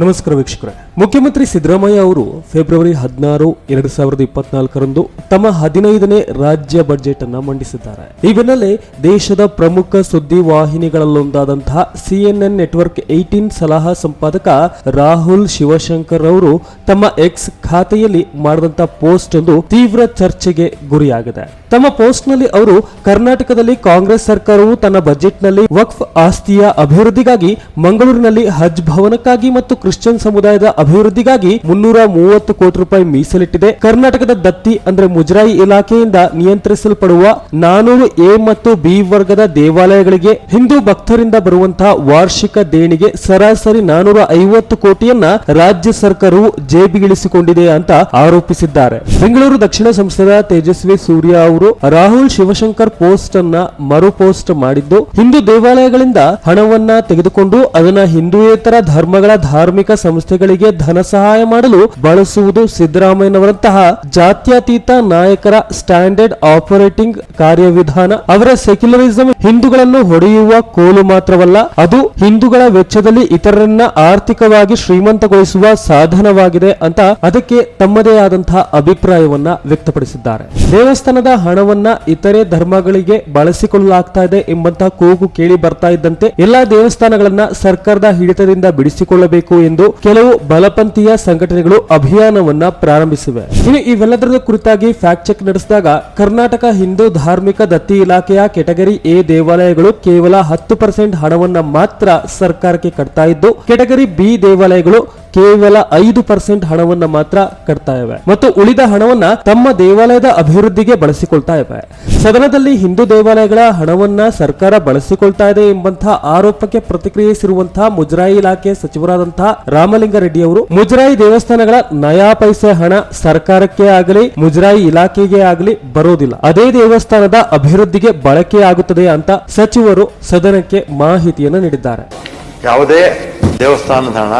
नमस्कार वीक्षकरा ಮುಖ್ಯಮಂತ್ರಿ ಸಿದ್ದರಾಮಯ್ಯ ಅವರು ಫೆಬ್ರವರಿ ಹದಿನಾರು, ಎರಡು ಸಾವಿರದ ಇಪ್ಪತ್ನಾಲ್ಕರಂದು ತಮ್ಮ ಹದಿನೈದನೇ ರಾಜ್ಯ ಬಜೆಟ್ ಅನ್ನ ಮಂಡಿಸಿದ್ದಾರೆ. ಈ ಬೆನ್ನಲ್ಲೇ ದೇಶದ ಪ್ರಮುಖ ಸುದ್ದಿ ವಾಹಿನಿಗಳಲ್ಲೊಂದಾದಂತಹ ಸಿಎನ್ಎನ್ ನೆಟ್ವರ್ಕ್ ಏಟೀನ್ ಸಲಹಾ ಸಂಪಾದಕ ರಾಹುಲ್ ಶಿವಶಂಕರ್ ಅವರು ತಮ್ಮ ಎಕ್ಸ್ ಖಾತೆಯಲ್ಲಿ ಮಾಡಿದಂತಹ ಪೋಸ್ಟ್ ಒಂದು ತೀವ್ರ ಚರ್ಚೆಗೆ ಗುರಿಯಾಗಿದೆ. ತಮ್ಮ ಪೋಸ್ಟ್ನಲ್ಲಿ ಅವರು, ಕರ್ನಾಟಕದಲ್ಲಿ ಕಾಂಗ್ರೆಸ್ ಸರ್ಕಾರವು ತನ್ನ ಬಜೆಟ್ನಲ್ಲಿ ವಕ್ಫ್ ಆಸ್ತಿಯ ಅಭಿವೃದ್ಧಿಗಾಗಿ ಮಂಗಳೂರಿನಲ್ಲಿ ಹಜ್ ಭವನಕ್ಕಾಗಿ ಮತ್ತು ಕ್ರಿಶ್ಚಿಯನ್ ಸಮುದಾಯದ ಅಭಿವೃದ್ಧಿಗಾಗಿ ಮುನ್ನೂರ ಕೋಟಿ ರೂಪಾಯಿ ಮೀಸಲಿಟ್ಟಿದೆ. ಕರ್ನಾಟಕದ ದತ್ತಿ ಅಂದ್ರೆ ಮುಜರಾಯಿ ಇಲಾಖೆಯಿಂದ ನಿಯಂತ್ರಿಸಲ್ಪಡುವ ನಾನೂರು ಎ ಮತ್ತು ಬಿ ವರ್ಗದ ದೇವಾಲಯಗಳಿಗೆ ಹಿಂದೂ ಭಕ್ತರಿಂದ ಬರುವಂತಹ ವಾರ್ಷಿಕ ದೇಣಿಗೆ ಸರಾಸರಿ ನಾನೂರ ಐವತ್ತು ಕೋಟಿಯನ್ನ ರಾಜ್ಯ ಸರ್ಕಾರವು ಜೇಬಿಗಿಳಿಸಿಕೊಂಡಿದೆ ಅಂತ ಆರೋಪಿಸಿದ್ದಾರೆ. ಬೆಂಗಳೂರು ದಕ್ಷಿಣ ಸಂಸದ ತೇಜಸ್ವಿ ಸೂರ್ಯ ಅವರು ರಾಹುಲ್ ಶಿವಶಂಕರ್ ಪೋಸ್ಟ್ ಅನ್ನ ಮರು ಪೋಸ್ಟ್ ಮಾಡಿದ್ದು, ಹಿಂದೂ ದೇವಾಲಯಗಳಿಂದ ಹಣವನ್ನ ತೆಗೆದುಕೊಂಡು ಅದನ್ನ ಹಿಂದೂಯೇತರ ಧರ್ಮಗಳ ಧಾರ್ಮಿಕ ಸಂಸ್ಥೆಗಳಿಗೆ ಧನ ಸಹಾಯ ಮಾಡಲು ಬಳಸುವುದು ಸಿದ್ದರಾಮಯ್ಯನವರಂತಹ ಜಾತ್ಯತೀತ ನಾಯಕರ ಸ್ಟ್ಯಾಂಡರ್ಡ್ ಆಪರೇಟಿಂಗ್ ಕಾರ್ಯವಿಧಾನ. ಅವರ ಸೆಕ್ಯುಲರಿಸಂ ಹಿಂದೂಗಳನ್ನು ಹೊಡೆಯುವ ಕೋಲು ಮಾತ್ರವಲ್ಲ, ಅದು ಹಿಂದೂಗಳ ವೆಚ್ಚದಲ್ಲಿ ಇತರರನ್ನ ಆರ್ಥಿಕವಾಗಿ ಶ್ರೀಮಂತಗೊಳಿಸುವ ಸಾಧನವಾಗಿದೆ ಅಂತ ಅದಕ್ಕೆ ತಮ್ಮದೇ ಆದಂತಹ ಅಭಿಪ್ರಾಯವನ್ನ ವ್ಯಕ್ತಪಡಿಸಿದ್ದಾರೆ. ದೇವಸ್ಥಾನದ ಹಣವನ್ನ ಇತರೆ ಧರ್ಮಗಳಿಗೆ ಬಳಸಿಕೊಳ್ಳಲಾಗ್ತಾ ಇದೆ ಎಂಬಂತಹ ಕೂಗು ಕೇಳಿ ಬರ್ತಾ ಇದ್ದಂತೆ ಎಲ್ಲಾ ದೇವಸ್ಥಾನಗಳನ್ನ ಸರ್ಕಾರದ ಹಿಡಿತದಿಂದ ಬಿಡಿಸಿಕೊಳ್ಳಬೇಕು ಎಂದು ಕೆಲವು ಬಲಪಂಥೀಯ ಸಂಘಟನೆಗಳು ಅಭಿಯಾನವನ್ನ ಪ್ರಾರಂಭಿಸಿವೆ. ಇನ್ನು ಇವೆಲ್ಲದರ ಕುರಿತಾಗಿ ಫ್ಯಾಕ್ಟ್ ಚೆಕ್ ನಡೆಸಿದಾಗ ಕರ್ನಾಟಕ ಹಿಂದೂ ಧಾರ್ಮಿಕ ದತ್ತಿ ಇಲಾಖೆಯ ಕೆಟಗರಿ ಎ ದೇವಾಲಯಗಳು ಕೇವಲ ಹತ್ತು ಪರ್ಸೆಂಟ್ ಹಣವನ್ನ ಮಾತ್ರ ಸರ್ಕಾರಕ್ಕೆ ಕಟ್ತಾ ಇದ್ದು ಕೆಟಗರಿ ಬಿ ದೇವಾಲಯಗಳು ಕೇವಲ ಐದು ಪರ್ಸೆಂಟ್ ಹಣವನ್ನ ಮಾತ್ರ ಕಟ್ತಾ ಇವೆ. ಮತ್ತು ಉಳಿದ ಹಣವನ್ನ ತಮ್ಮ ದೇವಾಲಯದ ಅಭಿವೃದ್ಧಿಗೆ ಬಳಸಿಕೊಳ್ತಾ ಇವೆ. ಸದನದಲ್ಲಿ ಹಿಂದೂ ದೇವಾಲಯಗಳ ಹಣವನ್ನ ಸರ್ಕಾರ ಬಳಸಿಕೊಳ್ತಾ ಇದೆ ಎಂಬಂತಹ ಆರೋಪಕ್ಕೆ ಪ್ರತಿಕ್ರಿಯಿಸಿರುವಂತಹ ಮುಜರಾಯಿ ಇಲಾಖೆ ಸಚಿವರಾದಂತಹ ರಾಮಲಿಂಗಾರೆಡ್ಡಿ ಅವರು, ಮುಜರಾಯಿ ದೇವಸ್ಥಾನಗಳ ನಯಾ ಪೈಸೆ ಹಣ ಸರ್ಕಾರಕ್ಕೆ ಆಗಲಿ, ಮುಜರಾಯಿ ಇಲಾಖೆಗೆ ಆಗಲಿ ಬರೋದಿಲ್ಲ. ಅದೇ ದೇವಸ್ಥಾನದ ಅಭಿವೃದ್ಧಿಗೆ ಬಳಕೆಯಾಗುತ್ತದೆ ಅಂತ ಸಚಿವರು ಸದನಕ್ಕೆ ಮಾಹಿತಿಯನ್ನು ನೀಡಿದ್ದಾರೆ. ಯಾವುದೇ ದೇವಸ್ಥಾನದ ಹಣ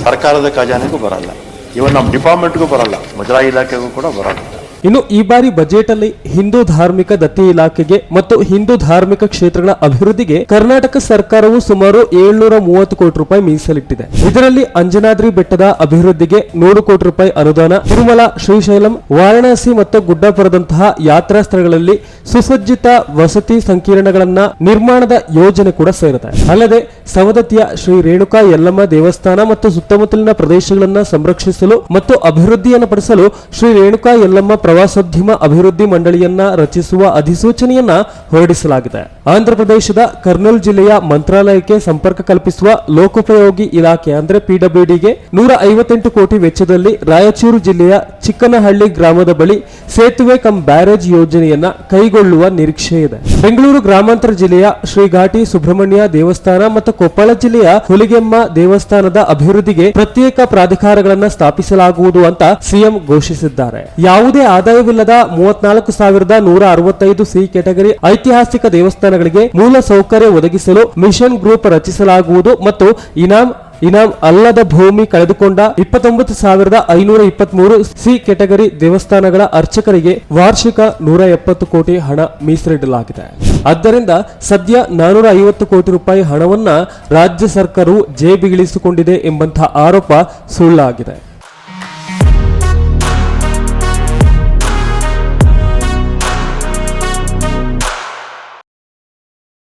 ಸರ್ಕಾರದ ಖಜಾನೆಗೂ ಬರಲ್ಲ. ಇವನ್ ನಮ್ಮ ಡಿಪಾರ್ಟ್ಮೆಂಟ್ಗೂ ಬರಲ್ಲ. ಮುಜರಾಯಿ ಇಲಾಖೆಗೂ ಕೂಡ ಬರಲ್ಲ. ಇನ್ನು ಈ ಬಾರಿ ಬಜೆಟ್ ಅಲ್ಲಿ ಹಿಂದೂ ಧಾರ್ಮಿಕ ದತ್ತಿ ಇಲಾಖೆಗೆ ಮತ್ತು ಹಿಂದೂ ಧಾರ್ಮಿಕ ಕ್ಷೇತ್ರಗಳ ಅಭಿವೃದ್ಧಿಗೆ ಕರ್ನಾಟಕ ಸರ್ಕಾರವು ಸುಮಾರು ಏಳ್ನೂರ ಮೂವತ್ತು ಕೋಟಿ ರೂಪಾಯಿ ಮೀಸಲಿಟ್ಟಿದೆ. ಇದರಲ್ಲಿ ಅಂಜನಾದ್ರಿ ಬೆಟ್ಟದ ಅಭಿವೃದ್ಧಿಗೆ ನೂರು ಕೋಟಿ ರೂಪಾಯಿ ಅನುದಾನ, ತಿರುಮಲ, ಶ್ರೀಶೈಲಂ, ವಾರಣಾಸಿ ಮತ್ತು ಗುಡ್ಡಪುರದಂತಹ ಯಾತ್ರಾ ಸ್ಥಳಗಳಲ್ಲಿ ಸುಸಜ್ಜಿತ ವಸತಿ ಸಂಕೀರ್ಣಗಳನ್ನ ನಿರ್ಮಾಣದ ಯೋಜನೆ ಕೂಡ ಸೇರಿದೆ. ಅಲ್ಲದೆ ಸವದತ್ತಿಯ ಶ್ರೀ ರೇಣುಕಾ ಯಲ್ಲಮ್ಮ ದೇವಸ್ಥಾನ ಮತ್ತು ಸುತ್ತಮುತ್ತಲಿನ ಪ್ರದೇಶಗಳನ್ನ ಸಂರಕ್ಷಿಸಲು ಮತ್ತು ಅಭಿವೃದ್ಧಿಯನ್ನು ಪಡಿಸಲು ಶ್ರೀ ರೇಣುಕಾ ಯಲ್ಲಮ್ಮ ಪ್ರವಾಸೋದ್ಯಮ ಅಭಿವೃದ್ಧಿ ಮಂಡಳಿಯನ್ನ ರಚಿಸುವ ಅಧಿಸೂಚನೆಯನ್ನ ಹೊರಡಿಸಲಾಗಿದೆ. ಆಂಧ್ರಪ್ರದೇಶದ ಕರ್ನೂಲ್ ಜಿಲ್ಲೆಯ ಮಂತ್ರಾಲಯಕ್ಕೆ ಸಂಪರ್ಕ ಕಲ್ಪಿಸುವ ಲೋಕೋಪಯೋಗಿ ಇಲಾಖೆ ಅಂದ್ರೆ ಪಿಡಬ್ಲ್ಯೂಡಿಗೆ ನೂರ ಐವತ್ತೆಂಟು ಕೋಟಿ ವೆಚ್ಚದಲ್ಲಿ ರಾಯಚೂರು ಜಿಲ್ಲೆಯ ಚಿಕ್ಕನಹಳ್ಳಿ ಗ್ರಾಮದ ಬಳಿ ಸೇತುವೆ ಕಮ್ ಬ್ಯಾರೇಜ್ ಯೋಜನೆಯನ್ನ ಕೈಗೊಳ್ಳುವ ನಿರೀಕ್ಷೆ ಇದೆ. ಬೆಂಗಳೂರು ಗ್ರಾಮಾಂತರ ಜಿಲ್ಲೆಯ ಶ್ರೀ ಘಾಟಿ ಸುಬ್ರಹ್ಮಣ್ಯ ದೇವಸ್ಥಾನ ಮತ್ತು ಕೊಪ್ಪಳ ಜಿಲ್ಲೆಯ ಹುಲಿಗೆಮ್ಮ ದೇವಸ್ಥಾನದ ಅಭಿವೃದ್ಧಿಗೆ ಪ್ರತ್ಯೇಕ ಪ್ರಾಧಿಕಾರಗಳನ್ನ ಸ್ಥಾಪಿಸಲಾಗುವುದು ಅಂತ ಸಿಎಂ ಘೋಷಿಸಿದ್ದಾರೆ. ಯಾವುದೇ ಆದಾಯವಿಲ್ಲದ ಮೂವತ್ನಾಲ್ಕು ಸಾವಿರದ ನೂರ ಅರವತ್ತೈದು ಸಿ ಕೆಟಗರಿ ಐತಿಹಾಸಿಕ ದೇವಸ್ಥಾನಗಳಿಗೆ ಮೂಲ ಸೌಕರ್ಯ ಒದಗಿಸಲು ಮಿಷನ್ ಗ್ರೂಪ್ ರಚಿಸಲಾಗುವುದು ಮತ್ತು ಇನಾಮ್ ಇನಾಮ್ ಅಲ್ಲದ ಭೂಮಿ ಕಳೆದುಕೊಂಡ ಇಪ್ಪತ್ತೊಂಬತ್ತು ಸಾವಿರದ ಐನೂರ ಇಪ್ಪತ್ಮೂರು ಸಿ ಕೆಟಗರಿ ದೇವಸ್ಥಾನಗಳ ಅರ್ಚಕರಿಗೆ ವಾರ್ಷಿಕ ನೂರ ಎಪ್ಪತ್ತು ಕೋಟಿ ಹಣ ಮೀಸಲಿಡಲಾಗಿದೆ. ಆದ್ದರಿಂದ ಸದ್ಯ ನಾನೂರ ಐವತ್ತು ಕೋಟಿ ರೂಪಾಯಿ ಹಣವನ್ನ ರಾಜ್ಯ ಸರ್ಕಾರವು ಜೇಬಿಗಿಳಿಸಿಕೊಂಡಿದೆ ಎಂಬಂತಹ ಆರೋಪ ಸುಳ್ಳಾಗಿದೆ.